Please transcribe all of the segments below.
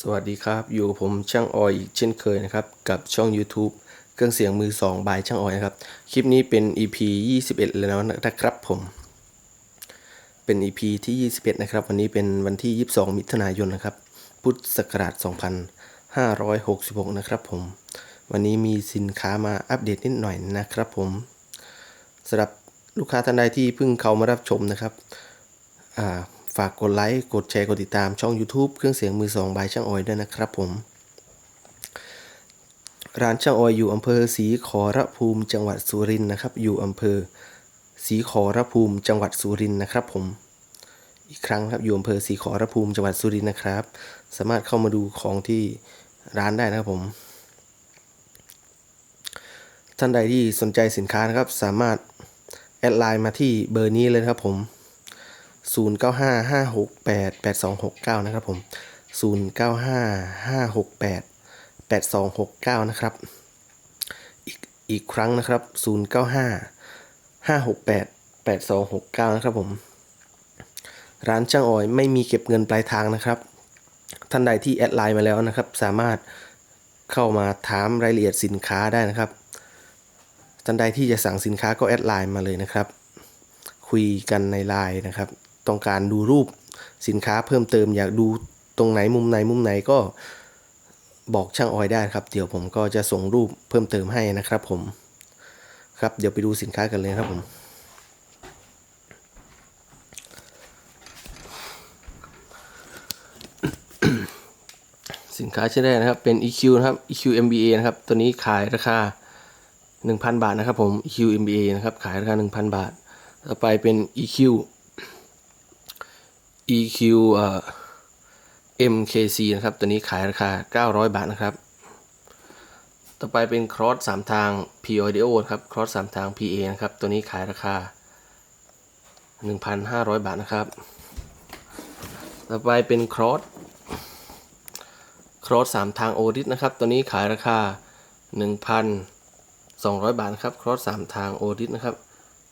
สวัสดีครับ อยู่ผมช่างออยอีกเช่นเคยนะครับ กับช่อง YouTube เครื่องเสียงมือ2บายช่างออยนะครับ คลิปนี้เป็น EP 21 แล้วนะครับผม เป็น EP ที่ 21 นะครับ วันนี้เป็นวันที่ 22 มิถุนายนนะครับ พุทธศักราช 2566 นะครับผม วันนี้มีสินค้ามาอัปเดตนิดหน่อยนะครับผมสำหรับลูกค้าท่านใดที่เพิ่งเข้ามารับชมนะครับอ่า ฝากกดไลค์ กดแชร์ กดติดตามช่อง YouTube เครื่องเสียงมือสองบายช่างออยด้วยนะครับผม ร้านช่างออยอยู่อำเภอศรีขอรภูมิจังหวัดสุรินทร์นะครับ อยู่อำเภอศรีขอรภูมิจังหวัดสุรินทร์นะครับผม อีกครั้งครับอยู่อำเภอศรีขอรภูมิจังหวัดสุรินทร์นะครับ สามารถเข้ามาดูของที่ร้านได้นะครับผม ท่านใดที่สนใจสินค้านะครับ สามารถแอดไลน์มาที่เบอร์นี้เลยครับผม 0955688269 นะครับผม 0955688269 นะครับ อีกอีกครั้งนะครับ 0955688269 นะครับผม ร้านช่างออยไม่มีเก็บเงินปลายทางนะครับ ท่านใดที่แอดไลน์มาแล้วนะครับ สามารถเข้ามาถามรายละเอียดสินค้าได้นะครับท่านใดที่จะสั่งสินค้าก็แอดไลน์มาเลยนะครับ คุยกันในไลน์นะครับ ต้องการดูรูปสินค้าเพิ่มเติมอยากดูตรงไหนมุมไหนมุมไหนก็บอกช่างออยได้ครับ เดี๋ยวผมก็จะส่งรูปเพิ่มเติมให้นะครับผมครับเดี๋ยวไปดูสินค้ากันเลยครับผมสินค้าชิ้นแรกนะครับเป็น EQ นะครับ EQ MBA นะครับ ตัวนี้ขายราคา 1,000 บาทนะครับผม EQ MBA นะครับ ขายราคา 1,000 บาท ต่อไปเป็น EQ EQ เอ่อ MKC นะครับ ตัวนี้ขายราคา 900 บาทนะครับ ต่อไปเป็น Cross 3ทาง P Audio ครับ Cross 3ทาง PA นะครับ ตัวนี้ขายราคา 1,500 บาทนะครับ ต่อไปเป็น Cross Cross 3ทาง Oris นะครับ ตัวนี้ขายราคา 1,200 บาทนะครับ Cross 3ทาง Oris นะครับ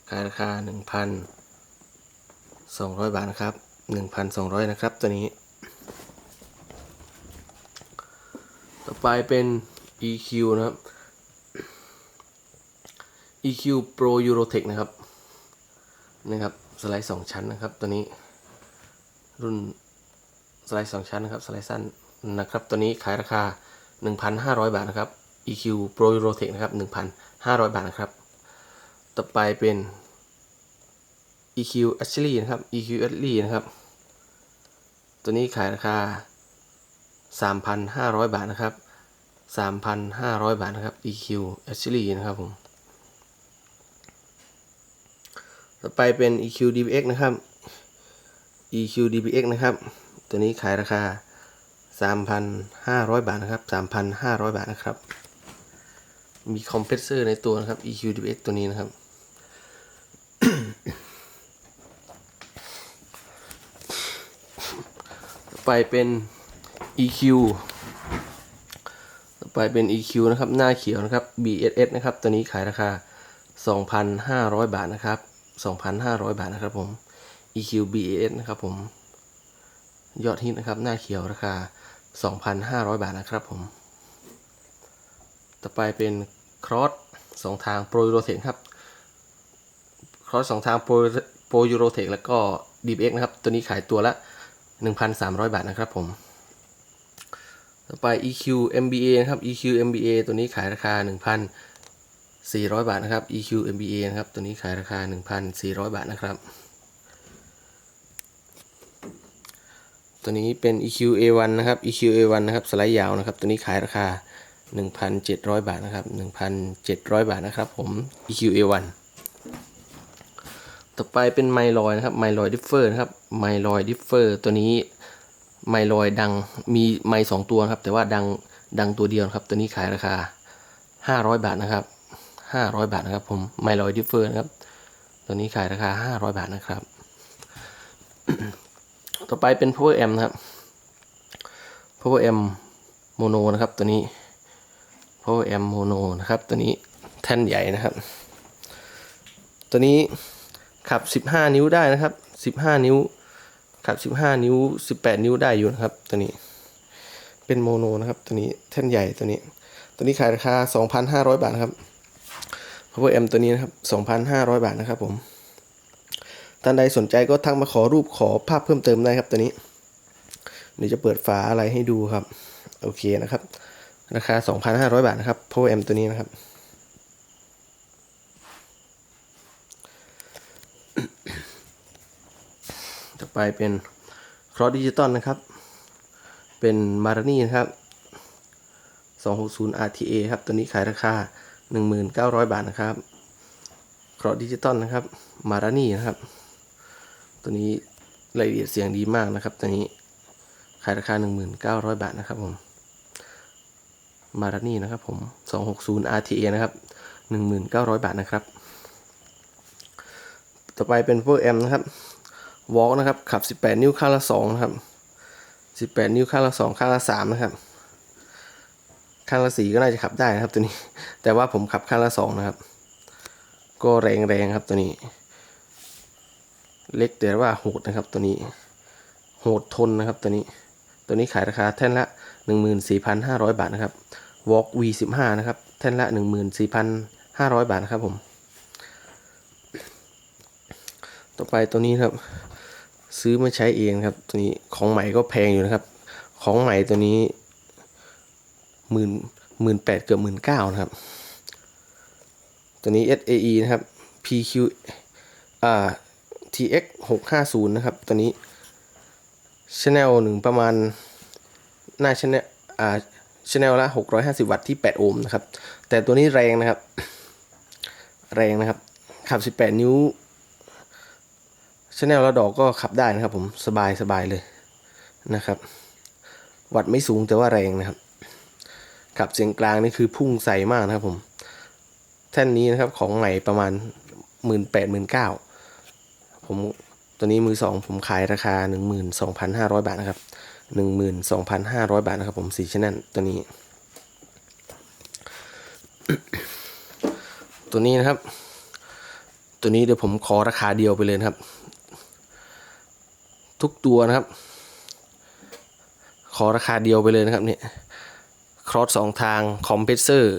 ขายราคา 1,200 บาทนะครับ 1,200 นะครับ ตัวนี้ ต่อไปเป็น EQ นะครับ EQ Pro Eurotech นะครับนะครับ สไลด์ 2 ชั้นนะครับ ตัวนี้ รุ่นสไลด์ 2 ชั้นนะครับ สไลด์สั้นนะครับ ตัวนี้ขายราคา 1,500 บาทนะครับ EQ Pro Eurotech นะครับ 1,500 บาทนะครับ ต่อไปเป็น EQ Ashley นะครับ EQ Ashley นะครับ ตัวนี้ขายราคา 3,500 บาทนะครับ 3,500 บาทนะครับ EQ Ashley นะครับผม ต่อไปเป็น EQ DBX นะครับ EQ DBX นะครับ ตัวนี้ขายราคา 3,500 บาทนะครับ 3,500 บาทนะครับ มีคอมเพรสเซอร์ในตัวนะครับ EQ DBX ตัวนี้นะครับ ต่อ ไปเป็น EQ ต่อไปเป็น EQ นะครับ หน้าเขียวนะครับ BSS นะครับ ตัวนี้ขายราคา 2,500 บาทนะครับ 2,500 บาทนะครับผม EQ BAS นะครับผม ยอดฮิตนะครับ หน้าเขียวราคา 2,500 บาทนะครับผม ต่อไปเป็น Cross สองทาง Pro Eurotech ครับ Cross สองทาง Pro Pro Eurotech แล้วก็ DBX นะครับ ตัวนี้ขายตัวละ 1,300 บาทนะครับผม ต่อไป EQ MBA นะครับ EQ MBA ตัวนี้ขายราคา 1,400 บาทนะครับ EQ MBA นะครับ ตัวนี้ขายราคา 1,400 บาทนะครับ ตัวนี้เป็น EQ A1 นะครับ EQ A1 นะครับ สไลด์ยาวนะครับ ตัวนี้ขายราคา 1,700 บาทนะครับ 1,700 บาทนะครับผม EQ A1 ต่อไปเป็นไมลอยนะครับไมลอยดิฟเฟอร์นะครับไมลอยดิฟเฟอร์ตัวนี้ไมลอยดังมีไมสองตัวครับ แต่ว่าดังดังตัวเดียวครับ ตัวนี้ขายราคา 500 บาทนะครับ 500 บาทนะครับผมไมลอยดิฟเฟอร์นะครับ ตัวนี้ขายราคา 500 บาทนะครับ ต่อไปเป็น power amp นะครับ power amp mono นะครับ ตัวนี้ power amp mono นะครับ ตัวนี้แท่นใหญ่นะครับ ตัวนี้ ขับ 15 นิ้วได้นะครับ 15 นิ้วขับ 15 นิ้ว 18 นิ้วได้อยู่นะครับตัวนี้ เป็นโมโนนะครับตัวนี้แท่นใหญ่ตัวนี้ ตัวนี้ขายราคา 2,500 บาทครับ power M ตัวนี้นะครับ 2,500 บาทนะครับผมท่านใดสนใจก็ทักมาขอรูปขอภาพเพิ่มเติมได้ครับตัวนี้ เดี๋ยวจะเปิดฝาอะไรให้ดูครับ โอเคนะครับ ราคา 2,500 บาทนะครับ power M ตัวนี้นะครับ ต่อไปเป็นครอสดิจิตอลนะครับ เป็นมารานี่นะครับ 260 RTA ครับ ตัวนี้ขายราคา 1,900 บาทนะครับครอสดิจิตอลนะครับ มารานี่นะครับ ตัวนี้รายละเอียดเสียงดีมากนะครับ ตัวนี้ขายราคา 1,900 บาทนะครับผมมารานี่นะครับผม 260 RTA นะครับ 1,900 บาทนะครับ ต่อไปเป็นพวกแอมนะครับ วอล์กนะครับ ขับ 18 นิ้วข้างละ2นะครับ 18 นิ้วข้างละ2ข้างละ3นะครับ ข้างละ4ก็น่าจะขับได้นะครับตัวนี้ แต่ว่าผมขับข้างละ2นะครับ ก็แรงแรงครับตัวนี้ เล็กแต่ว่าโหดนะครับตัวนี้ โหดทนนะครับตัวนี้ ตัวนี้ขายราคาแท่นละ 14,500 บาทนะครับ Walk V15 นะครับ แท่นละ 14,500 บาทนะครับผม ต่อไปตัวนี้ครับ ซื้อมาใช้เองครับ ตัวนี้ของใหม่ก็แพงอยู่นะครับ ของใหม่ตัวนี้หมื่นหมื่นแปดเกือบหมื่นเก้านะครับ ตัวนี้ SAE นะครับ PQ อ่า TX 650นะครับ ตัวนี้ Channel หนึ่งประมาณ หน้า Channel อ่า Channel ละ 650 วัตต์ที่ 8 โอห์มนะครับ แต่ตัวนี้แรงนะครับ แรงนะครับ ขับ 18 นิ้ว ชแนลแล้วดอกก็ขับได้นะครับ ผมสบายสบายเลยนะครับ วัดไม่สูงแต่ว่าแรงนะครับ ขับเสียงกลางนี่คือพุ่งใส่มากนะครับ ผม แท่นนี้นะครับของใหม่ประมาณหมื่นแปดหมื่นเก้าผมตัวนี้มือสองผมขายราคาหนึ่งหมื่นสองพันห้าร้อยบาทนะครับหนึ่งหมื่นสองพันห้าร้อยบาทนะครับ ผมสี่ชแนลตัวนี้ ตัวนี้นะครับ ตัวนี้เดี๋ยวผมขอราคาเดียวไปเลยครับ ทุกตัวนะครับ ขอราคาเดียวไปเลยนะครับเนี่ยครอสสองทางคอมเพรสเซอร์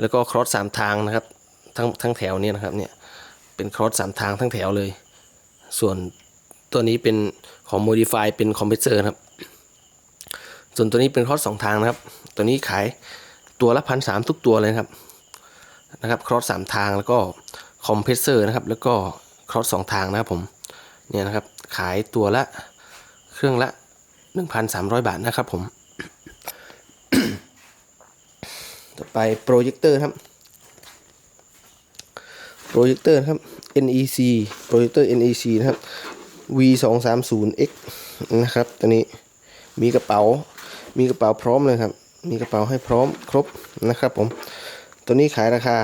แล้วก็ครอสสามทางนะครับ ทั้งทั้งแถวเนี่ยนะครับเนี่ยเป็นครอสสามทางทั้งแถวเลย ส่วนตัวนี้เป็นของ Modify เป็นคอมเพรสเซอร์นะครับ ส่วนตัวนี้เป็นครอสสองทางนะครับ ตัวนี้ขายตัวละพันสามทุกตัวเลยนะครับนะครับครอสสามทางแล้วก็คอมเพรสเซอร์นะครับ แล้วก็ครอสสองทางนะครับผมเนี่ยนะครับ ขายตัวละเครื่องละ 1,300 บาทนะครับผม ต่อไปโปรเจคเตอร์ครับโปรเจคเตอร์ครับ NEC โปรเจคเตอร์ NEC นะครับ V 2 3 0 X นะครับตัวนี้มีกระเป๋า มีกระเป๋าพร้อมเลยครับ มีกระเป๋าให้พร้อมครบนะครับผม ตัวนี้ขายราคา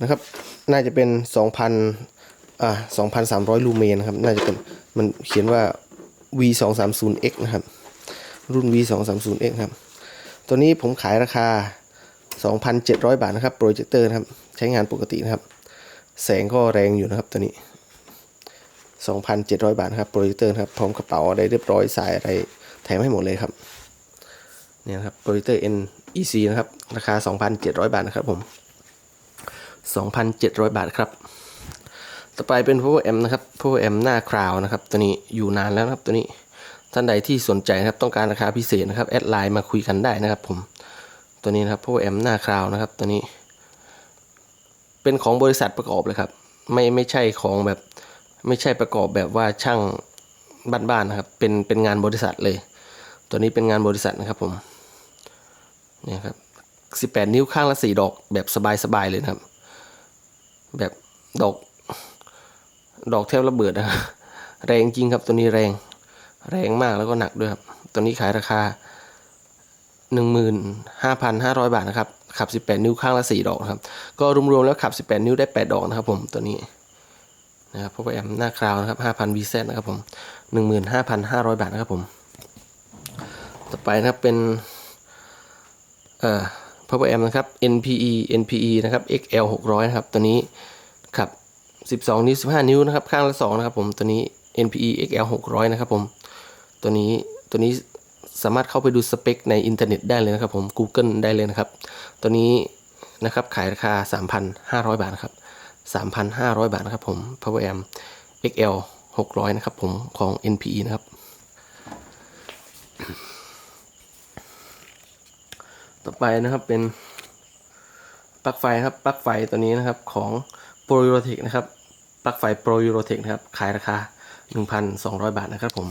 นะครับ น่าจะเป็น 2,000 อ่า2,300 ลูเมนนะครับ น่าจะเป็น มันเขียนว่า V 2 3 0 X นะครับ รุ่น V 2 3 0 X ครับ ตัวนี้ผมขายราคา 2,700 บาทนะครับ โปรเจคเตอร์นะครับ ใช้งานปกตินะครับ แสงก็แรงอยู่นะครับตัวนี้ 2,700 บาทครับ โปรเจคเตอร์ครับ พร้อมกระเป๋าอะไรเรียบร้อย สายอะไร แถมให้หมดเลยครับ เนี่ยครับ โปรเจคเตอร์ NEC นะครับ ราคา 2,700 บาทนะครับผม 2,700 บาทครับ ต่อไปเป็น power amp นะครับ power amp หน้าคราวนะครับ ตัวนี้อยู่นานแล้วนะครับตัวนี้ท่านใดที่สนใจนะครับต้องการราคาพิเศษนะครับแอดไลน์มาคุยกันได้นะครับผมตัวนี้นะครับ power amp หน้าคราวนะครับ ตัวนี้ เป็นของบริษัทประกอบเลยครับ ไม่ไม่ใช่ของแบบไม่ใช่ประกอบแบบว่าช่างบ้านๆนะครับ เป็นเป็นงานบริษัทเลย ตัวนี้เป็นงานบริษัทนะครับผมเนี่ยครับ18 นิ้วข้างละ4ดอกแบบสบายๆเลยนะครับ แบบดอก ดอกแทบระเบิดนะแรงจริงครับตัวนี้แรง แรงมากแล้วก็หนักด้วยครับตัวนี้ขายราคา 15,500 บาทนะครับขับ 18 นิ้วข้างละ 4 ดอกครับ ก็รวมๆแล้วขับ 18 นิ้วได้ 8 ดอกนะครับผมตัวนี้นะครับพวแอมหน้าคราวนะครับ5,000 VZ นะครับผม 15,500 บาทนะครับผม ต่อไปนะครับเป็นเอ่อ power amp นะครับ NPE NPE นะครับ XL 600นะครับตัวนี้ขับ 12 นิ้ว 15 นิ้วนะครับ ข้างละ 2 นะครับผม ตัวนี้ NPE XL 600 นะครับผม ตัวนี้ ตัวนี้สามารถเข้าไปดูสเปคในอินเทอร์เน็ตได้เลยนะครับผม Google ได้เลยนะครับ ตัวนี้นะครับ ขายราคา 3,500 บาทนะครับ 3,500 บาทนะครับผม Power Amp XL 600 นะครับผม ของ NPE นะครับ ต่อไปนะครับเป็นปลั๊กไฟครับ ปลั๊กไฟตัวนี้นะครับของ Pro Eurotech นะครับปลั๊กไฟ Pro Eurotech นะครับ ขายราคา 1,200 บาทนะครับผม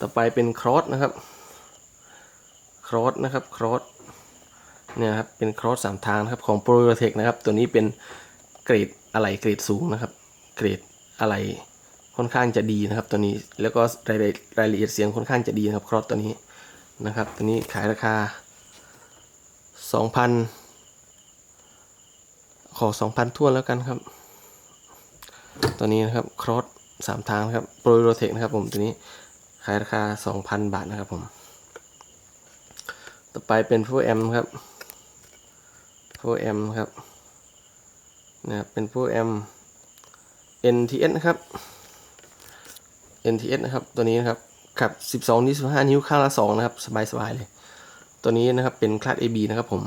ต่อไปเป็นครอสนะครับ ครอสนะครับครอสเนี่ยครับ เป็นครอสสามทางนะครับของ Pro Eurotech นะครับ ตัวนี้เป็นเกรดอะไหล่เกรดสูงนะครับ เกรดอะไหล่ค่อนข้างจะดีนะครับ ตัวนี้ แล้วก็รายละรายละเอียดเสียงค่อนข้างจะดีนะครับครอสตัวนี้นะครับ ตัวนี้ขายราคาสองพัน ขอสองพันทั่วแล้วกันครับ ตัวนี้นะครับครอสสามทางครับโปรโรเทคนะครับผมตัวนี้ขายราคาสองพันบาทนะครับผม ต่อไปเป็นพวกแอมครับพวกแอมครับนะครับเป็นพวกแอม NTS นะครับ NTS นะครับ ตัวนี้นะครับขับ 12นิ้ว15 นิ้วข้างละ 2 นะครับ สบายๆเลย ตัวนี้นะครับเป็นคลาส AB นะครับผม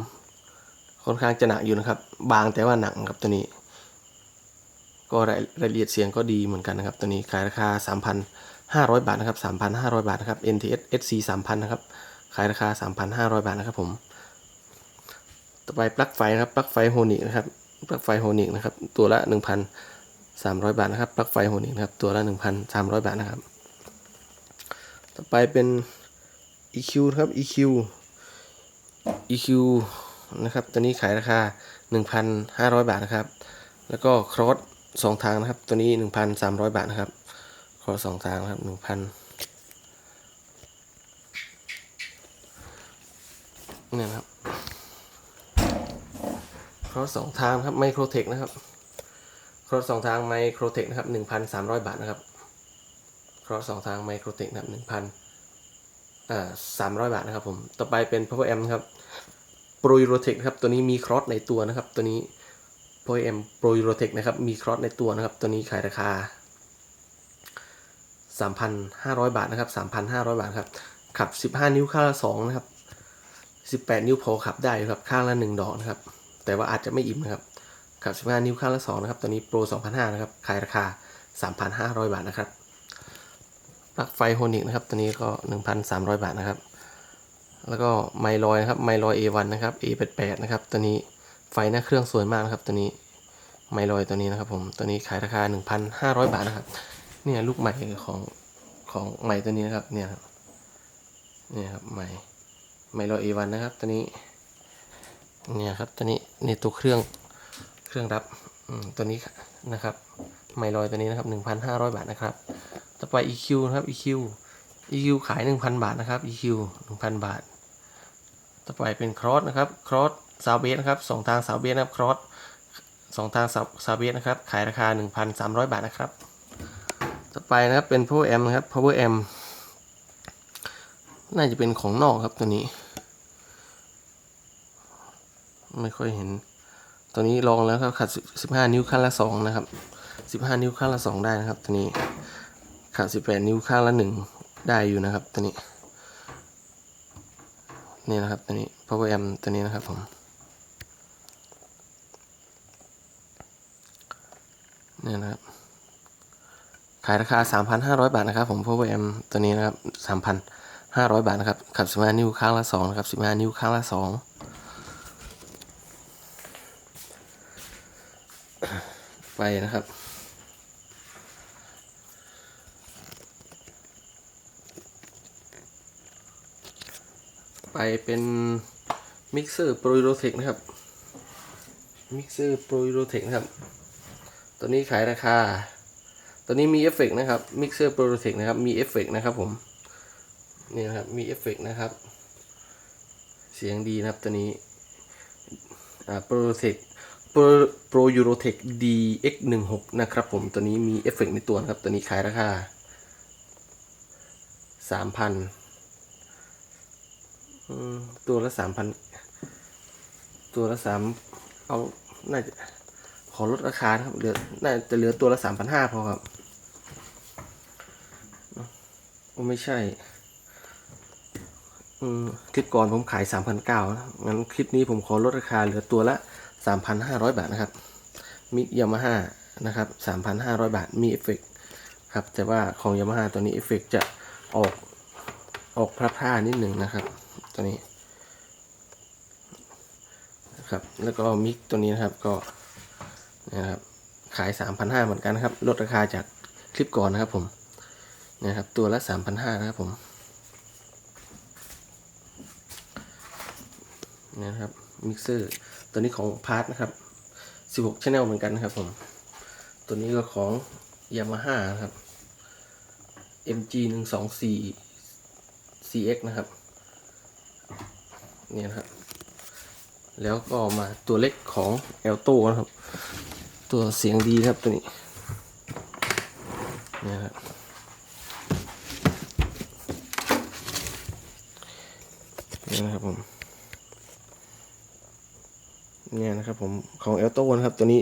ค่อนข้างจะหนักอยู่นะครับ บางแต่ว่าหนักครับตัวนี้ ก็รายละเอียดเสียงก็ดีเหมือนกันนะครับ ตัวนี้ขายราคา 3,500 บาทนะครับ 3,500 บาทนะครับ NTS SC 3,000นะครับ ขายราคา 3,500 บาทนะครับผม ต่อไปปลั๊กไฟนะครับ ปลั๊กไฟโฮนิกนะครับ ปลั๊กไฟโฮนิกนะครับ ตัวละ 1,300 บาทนะครับ ปลั๊กไฟโฮนิกนะครับ ตัวละ 1,300 บาทนะครับ ต่อไปเป็น EQ นะครับ EQ EQ นะครับ ตัวนี้ขายราคา 1,500 บาทนะครับ แล้วก็ครอสสองทางนะครับ ตัวนี้ 1,300 บาทนะครับ ครอสสองทางนะครับ 1,000เนี่ยนะครับ ครอสสองทางครับไมโครเทคนะครับ ครอสสองทางไมโครเทคนะครับ 1,300 บาทนะครับ ครอสสองทางไมโครเทคนะครับ1,000อ่าสามร้อยบาทนะครับผม ต่อไปเป็น power amp ครับ pro eurotech นะครับ ตัวนี้มีครอสในตัวนะครับ ตัวนี้ power amp pro eurotech นะครับ มีครอสในตัวนะครับ ตัวนี้ขายราคา 3,500 บาทนะครับ 3,500 บาทครับ ขับ 15 นิ้วข้างละ2นะครับ 18 นิ้วพอขับได้ครับ ข้างละ 1 ดอกนะครับ แต่ว่าอาจจะไม่อิ่มนะครับ ขับ 15 นิ้วข้างละ 2 นะครับ ตัวนี้ pro 2,500นะครับ ขายราคา 3,500 บาทนะครับ ปลั๊กไฟโฮนิกนะครับ ตัวนี้ก็ 1,300 บาทนะครับ แล้วก็ไมลอยนะครับไมลอย A1 นะครับ A88 นะครับตัวนี้ไฟหน้าเครื่องสวยมากนะครับตัวนี้ไมลอยตัวนี้นะครับผมตัวนี้ขายราคา 1,500 บาทนะครับเนี่ยลูกใหม่ของของใหม่ตัวนี้นะครับเนี่ยครับเนี่ยครับใหม่ไมลอย A1 นะครับตัวนี้เนี่ยครับตัวนี้ในตัวเครื่องเครื่องรับตัวนี้นะครับไมลอยตัวนี้นะครับ 1,500 บาทนะครับต่อไป EQ นะครับ EQ EQ ขาย 1,000 บาทนะครับ EQ 1,000 บาท ต่อไปเป็นครอสนะครับครอสซาวเบสนะครับสองทางซาวเบสนะครับครอสสองทางซาวเบสนะครับขายราคา 1,300 บาทนะครับ ต่อไปนะครับเป็น power amp นะครับ power amp น่าจะเป็นของนอกครับตัวนี้ ไม่ค่อยเห็น ตัวนี้ลองแล้วครับขัด 15 นิ้วข้างละ 2 นะครับ 15 นิ้วข้างละ 2 ได้นะครับตัวนี้ขาด18 นิ้วข้างละหนึ่งได้อยู่นะครับตัวนี้ นี่นะครับตัวนี้ power amp ตัวนี้นะครับผมนี่นะครับ ขายราคา 3,500 บาทนะครับผม power amp ตัวนี้นะครับ 3,500 บาทนะครับ ขับ 15 นิ้วข้างละ2นะครับ 15 นิ้วข้างละ2ไปนะครับ ไปเป็นมิกเซอร์โปร o เทคนะครับ มิกเซอร์โปร o เทคนะครับ ตัวนี้ขายราคา ตัวนี้มีเอฟเฟกนะครับ มิกเซอร์โปร o เทคนะครับ มีเอฟเฟกนะครับผม นี่นะครับ มีเอฟเฟกนะครับ เสียงดีนะครับตัวนี้ อ่า โปรโรเทคโปรโปรยูโรเทค DX16 นะครับผม ตัวนี้มีเอฟเฟกในตัวนะครับ ตัวนี้ขายราคา3,000อืม ตัวละสามพันตัวละสามเอาน่าจะขอลดราคาครับเหลือน่าจะเหลือตัวละสามพันห้าพอครับโอ้ไม่ใช่ อืมคลิปก่อนผมขาย3,900นะงั้นคลิปนี้ผมขอลดราคาเหลือตัวละ3,500บาทนะครับ มิกยามาฮ่านะครับ3,500บาทมีเอฟเฟกครับ แต่ว่าของยามาฮ่าตัวนี้เอฟเฟกจะออกออกพระพร่านิดหนึ่งนะครับ ตัวนี้นะครับแล้วก็มิกตัวนี้นะครับก็นะครับขาย3,500เหมือนกันนะครับลดราคาจากคลิปก่อนนะครับผมนะครับ ตัวละ3,500นะครับผมนะครับมิกเซอร์ตัวนี้ของพาร์ทนะครับ16 channel เหมือนกันนะครับผมตัวนี้ก็ของ Yamaha นะครับ MG 124 CX นะครับ เนี่ยนะครับ แล้วก็มาตัวเล็กของ Alto นะครับ ตัวเสียงดีครับตัวนี้เนี่ยนะครับเนี่ยนะครับผมเนี่ยนะครับผมของเอลโต้นะครับตัวนี้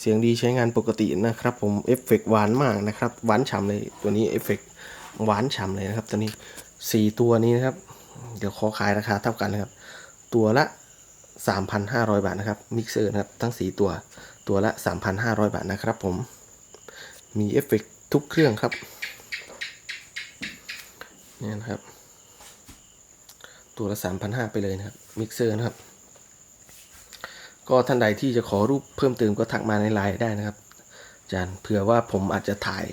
เสียงดีใช้งานปกตินะครับผมเอฟเฟกต์หวานมากนะครับ หวานฉ่ำเลยตัวนี้เอฟเฟกต์หวานฉ่ำเลยนะครับ ตัวนี้สี่ตัวนี้นะครับ เดี๋ยวขอขายราคาเท่ากันนะครับ ตัวละ 3,500 บาทนะครับมิกเซอร์นะครับทั้ง 4 ตัว ตัวละ 3,500 บาทนะครับผม มีเอฟเฟกต์ทุกเครื่องครับนี่นะครับ ตัวละ 3,500 ไปเลยนะครับมิกเซอร์นะครับ ก็ท่านใดที่จะขอรูปเพิ่มเติมก็ทักมาในไลน์ได้นะครับอาจารย์เผื่อว่าผมอาจจะถ่าย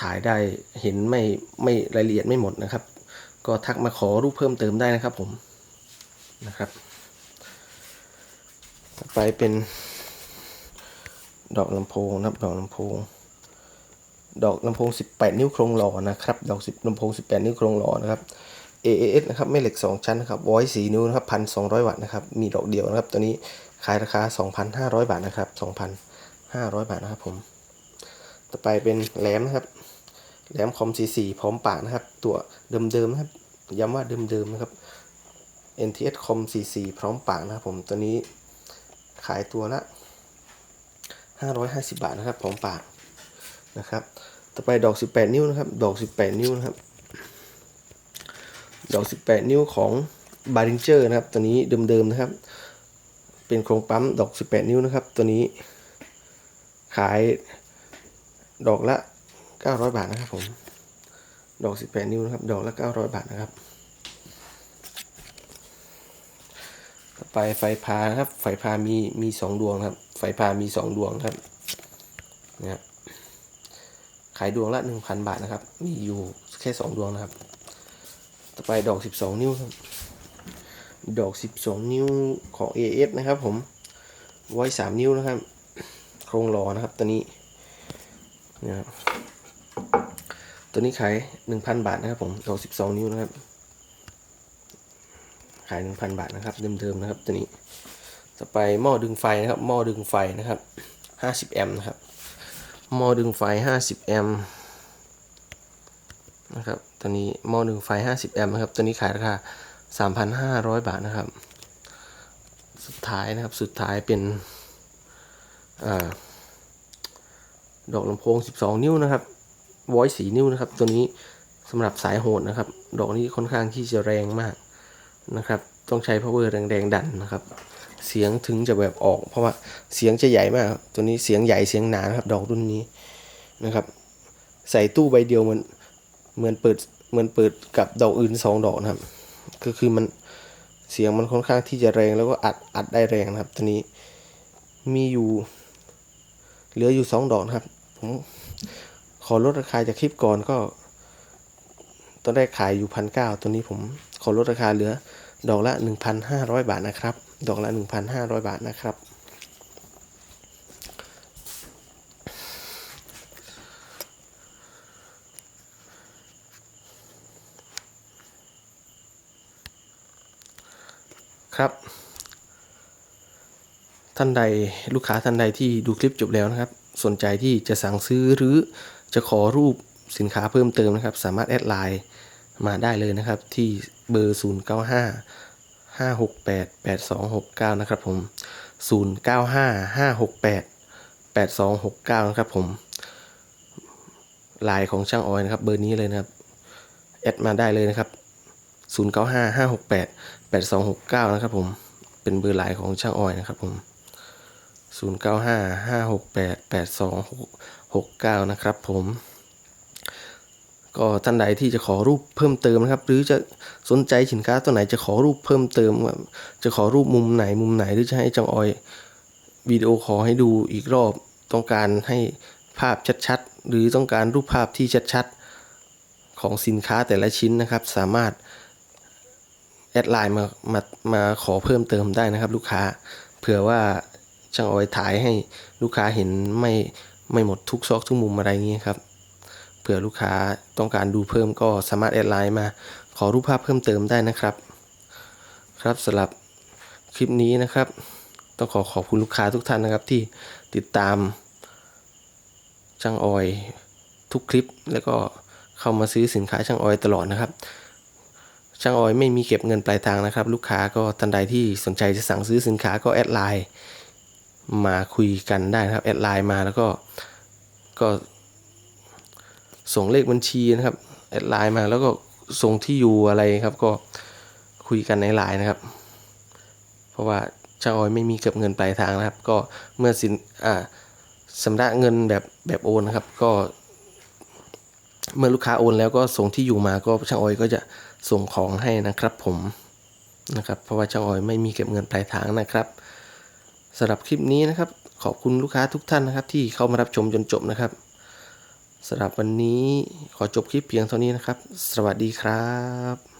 ถ่ายได้เห็นไม่ไม่รายละเอียดไม่หมดนะครับ ก็ทักมาขอรูปเพิ่มเติมได้นะครับผมนะครับ ต่อไปเป็น ดอกลำโพงนะครับดอกลำโพง ดอกลำโพง 18 นิ้วโครงหล่อนะครับ ดอก10ลำโพง 18 นิ้วโครงหล่อนะครับ AAS นะครับแม่เหล็ก 2 ชั้นนะครับ voice 4นิ้วนะครับ1,200วัตต์นะครับมีดอกเดียวนะครับ ตัวนี้ขายราคา 2,500 บาทนะครับ 2,500 บาทนะครับผม ต่อไปเป็นแหลมนะครับ แหลมคอม C4 พร้อมปากนะครับ ตัวเดิมๆนะครับ ย้ำว่าเดิมๆนะครับ NTS คอม C4 พร้อมปากนะครับผมตัวนี้ขายตัวละ 550 บาทนะครับพร้อมปากนะครับ ต่อไปดอก 18 นิ้วนะครับ ดอก 18 นิ้วนะครับ ดอก 18 นิ้วของ b a r i n g e r นะครับ ตัวนี้เดิมๆนะครับ เป็นโครงปั๊มดอก 18 นิ้วนะครับ ตัวนี้ขายดอกละ 900 บาทนะครับผม ดอก 18 นิ้วนะครับ ดอกละ 900 บาทนะครับ ต่อไปไฟพานะครับ ไฟพา มี มีสองดวงครับ ไฟพา มีสองดวงครับนะครับขายดวงละ 1,000 บาทนะครับ มีอยู่แค่สองดวงนะครับ ต่อไปดอก 12 นิ้วครับ ดอก 12 นิ้วของ AS นะครับผม ไว้ 3 นิ้วนะครับ โครงหล่อนะครับตัวนี้นะครับ ตัวนี้ขาย1,000บาทนะครับผมดอก12นิ้วนะครับ ขาย1,000บาทนะครับเดิมๆนะครับ ตัวนี้ต่อไปหม้อดึงไฟนะครับ หม้อดึงไฟนะครับ50แอมป์นะครับ หม้อดึงไฟ50แอมป์นะครับ ตัวนี้หม้อหนึ่งไฟ50แอมป์นะครับ ตัวนี้ขายราคา3,500บาทนะครับ สุดท้ายนะครับ สุดท้ายเป็นอดอกลำโพง 12 นิ้วนะครับ ไว้สีนิ้วนะครับ ตัวนี้สำหรับสายโหดนะครับ ดอกนี้ค่อนข้างที่จะแรงมากนะครับ ต้องใช้ power แรงๆดันนะครับ เสียงถึงจะแบบออก เพราะว่าเสียงจะใหญ่มาก ตัวนี้เสียงใหญ่เสียงหนานครับ ดอกรุ่นนี้นะครับ ใส่ตู้ใบเดียวมันเหมือนเปิดเหมือนเปิดกับดอกอื่นสองดอกนะครับ ก็คือมันเสียงมันค่อนข้างที่จะแรงแล้วก็อัดอัดได้แรงนะครับ ตัวนี้มีอยู่ เหลืออยู่สองดอกนะครับ ผม อลดราคาจากคลิปก่อนก็ตอนแรกขายอยู่พันเก้าตัวนี้ผมขอลดราคาเหลือดอกละหนึ่งพันห้าร้อยบาทนะครับ ดอกละหนึ่งพันห้าร้อยบาทนะครับ ครับ ท่านใดลูกค้าท่านใดที่ดูคลิปจบแล้วนะครับ สนใจที่จะสั่งซื้อหรือ จะขอรูปสินค้าเพิ่มเติมนะครับ สามารถแอดไลน์มาได้เลยนะครับ ที่เบอร์ 0 9 5 5 6 8 8 2 6 9 นะครับผม 0 9 5 5 6 8 8 2 6 9 นะครับผมไลน์ของช่างออยนะครับ เบอร์นี้เลยนะครับ แอดมาได้เลยนะครับ 0955688269 นะครับผม เป็นเบอร์ไลน์ของช่างออยนะครับผม 095568826 69 นะครับผมก็ท่านใดที่จะขอรูปเพิ่มเติมนะครับ หรือจะสนใจสินค้าตัวไหนจะขอรูปเพิ่มเติม จะขอรูปมุมไหนมุมไหนหรือจะให้จังออยวิดีโอขอให้ดูอีกรอบต้องการให้ภาพชัดๆ หรือต้องการรูปภาพที่ชัดๆ ของสินค้าแต่ละชิ้นนะครับ สามารถแอดไลน์มามามาขอเพิ่มเติมได้นะครับ ลูกค้าเผื่อว่าช่างออยถ่ายให้ลูกค้าเห็นไม่ ไม่หมดทุกซอกทุกมุมอะไรอย่างนี้ครับ เผื่อลูกค้าต้องการดูเพิ่มก็สามารถแอดไลน์มา ขอรูปภาพเพิ่มเติมได้นะครับ ครับสำหรับคลิปนี้นะครับ ต้องขอขอบคุณลูกค้าทุกท่านนะครับที่ติดตามช่างออยทุกคลิป แล้วก็เข้ามาซื้อสินค้าช่างออยตลอดนะครับช่างออยไม่มีเก็บเงินปลายทางนะครับ ลูกค้าก็ท่านใดที่สนใจจะสั่งซื้อสินค้าก็แอดไลน์ มาคุยกันได้นะครับแอดไลน์มาแล้วก็ก็ ส่งเลขบัญชีนะครับแอดไลน์มาแล้วก็ส่งที่อยู่อะไรครับ ก็คุยกันในไลน์นะครับ เพราะว่าช่างออยไม่มีเก็บเงินปลายทางนะครับ ก็เมื่อสินอ่าสำระเงินแบบแบบโอนนะครับ ก็ เมื่อลูกค้าโอนแล้วก็ส่งที่อยู่มาก็ช่างออยก็จะส่งของให้นะครับผมนะครับ เพราะว่าช่างออยไม่มีเก็บเงินปลายทางนะครับ สำหรับคลิปนี้นะครับ ขอบคุณลูกค้าทุกท่านนะครับ ที่เข้ามารับชมจนจบนะครับสำหรับวันนี้ขอจบคลิปเพียงเท่านี้นะครับ สวัสดีครับ